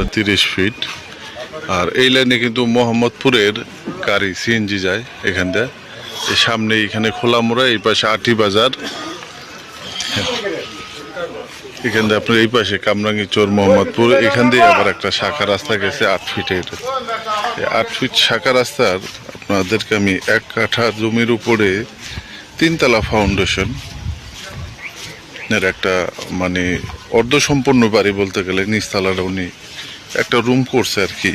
রাস্তাটা তিরিশ ফিট আর এই লাইনে কিন্তু মোহাম্মদপুরের গাড়ি সিএনজি যায় এখান দিয়ে। সামনে এখানে খোলা মোড়া এই পাশে আটি বাজার। এখান দিয়ে আপনার এই পাশে কামরাঙ্গি চোর মোহাম্মদপুর। এখান দিয়ে আবার একটা শাখা রাস্তা গেছে আট ফিটে এটা আট ফিট শাখা রাস্তার আপনাদেরকে আমি এক কাঠা জমির উপরে তিনতলা ফাউন্ডেশন এর একটা মানে অর্ধসম্পূর্ণ বাড়ি বলতে গেলে নিচতলাটা উনি একটা রুম করছে আর কি।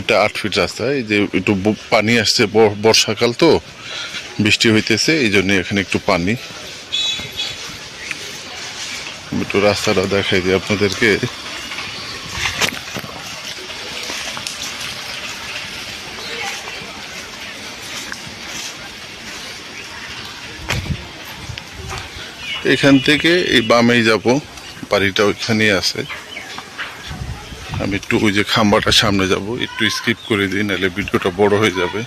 এটা আট ফিট রাস্তা, এই যে একটু পানি আসছে বর্ষাকাল তো, বৃষ্টি হইতেছে, এই জন্য এখানে একটু পানি। একটু রাস্তাটা দেখাই দিই আপনাদেরকে। এখান থেকে এই বামেই যাব, বাড়িটা ওইখানেই আছে। আমি একটু ওই যে খাম্বাটার সামনে যাব, একটু স্কিপ করে দিই, নাহলে ভিডিওটা বড় হয়ে যাবে।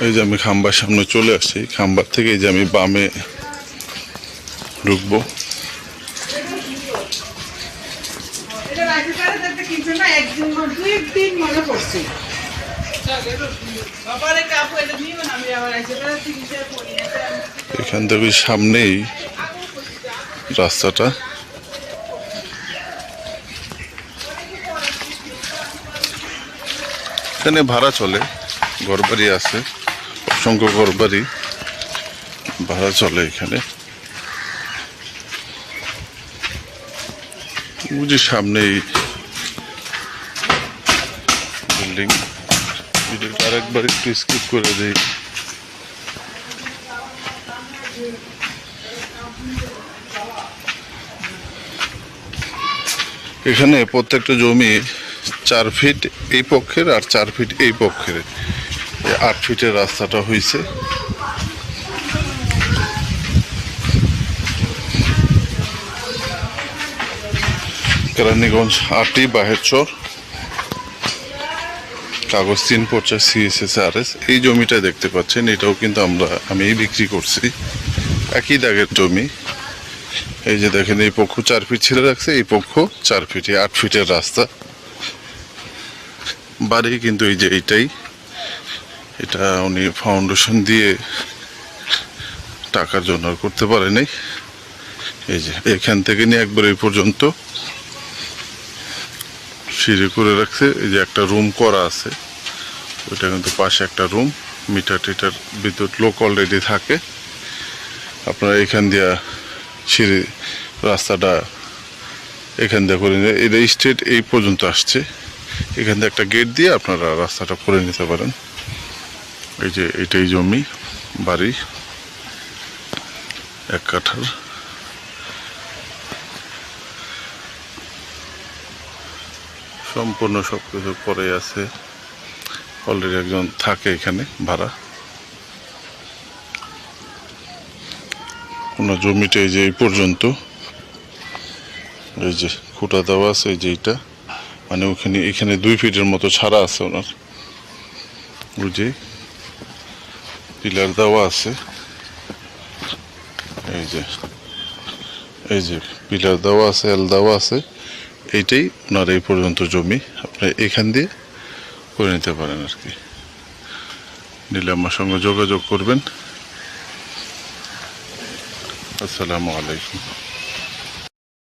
এই যে আমি খাম্বার সামনে চলে আসছি, খাম্বার থেকে এই যে আমি বামে ঢুকবো। এখান থেকে সামনেই দেখতে কিছু না একদিন মনে- দুই দিন মনে পড়ছে বাবারে কাপু এটা নিও না আমি আবার এসে করে তিনটে পড়ি এটা আমি- এখান থেকে সামনেই রাস্তাটা এখানে ভাড়া চলে, ঘরবাড়ি আছে, অসংখ্য ঘরবাড়ি ভাড়া চলে এখানে। বুঝি সামনেই বিল্ডিং আরেকবার একটু স্কিপ করে দিই। এখানে প্রত্যেকটা জমি চার ফিট এই পক্ষের আর চার ফিট এই পক্ষের। আট ফিটের রাস্তাটা হয়েছে কেরানীগঞ্জ আটি বাহেরচর কাগজ তিন পর্চা এস এই জমিটা দেখতে পাচ্ছেন, এটাও কিন্তু আমরা আমি বিক্রি করছি। একই দাগের জমি। এই যে দেখেন, এই পক্ষ চার ফিট ছেড়ে রাখছে, এই পক্ষ চার ফিটে আট ফিটের রাস্তা। বাড়ি, কিন্তু এই যে এইটাই। এটা উনি ফাউন্ডেশন দিয়ে টাকার জন্য করতে পারে নাই। এই যে, এখান থেকে নিয়ে একবার এই পর্যন্ত সিঁড়ি করে রাখছে। এই যে একটা রুম করা আছে। ওইটা কিন্তু পাশে একটা রুম মিটার টিটার বিদ্যুৎ লোক অলরেডি থাকে। আপনারা এখান দিয়া সিঁড়ি রাস্তাটা এখান দিয়ে করে এটা স্ট্রেট এই পর্যন্ত আসছে। এখান থেকে একটা গেট দিয়ে আপনারা রাস্তাটা করে নিতে পারেন। এই যে এটাই জমি, বাড়ি, এক কাঠার। সম্পূর্ণ সব কিছু পরে আছে। অলরেডি একজন থাকে এখানে, ভাড়া। ওনার জমিটা এই যে এই পর্যন্ত। এই যে খুঁটা দেওয়া আছে, এই যে এইটা। মানে ওখানে, এখানে দুই ফিটের মতো ছাড়া আছে ওনার। যে পিলার দেওয়া আছে। এই যে এই যে পিলার দেওয়া আছে, এল দেওয়া আছে। এইটাই ওনার এই পর্যন্ত জমি। আপনি এখান দিয়ে করে নিতে পারেন আর কি। নিলে আমার সঙ্গে যোগাযোগ করবেন। আসসালামু আলাইকুম।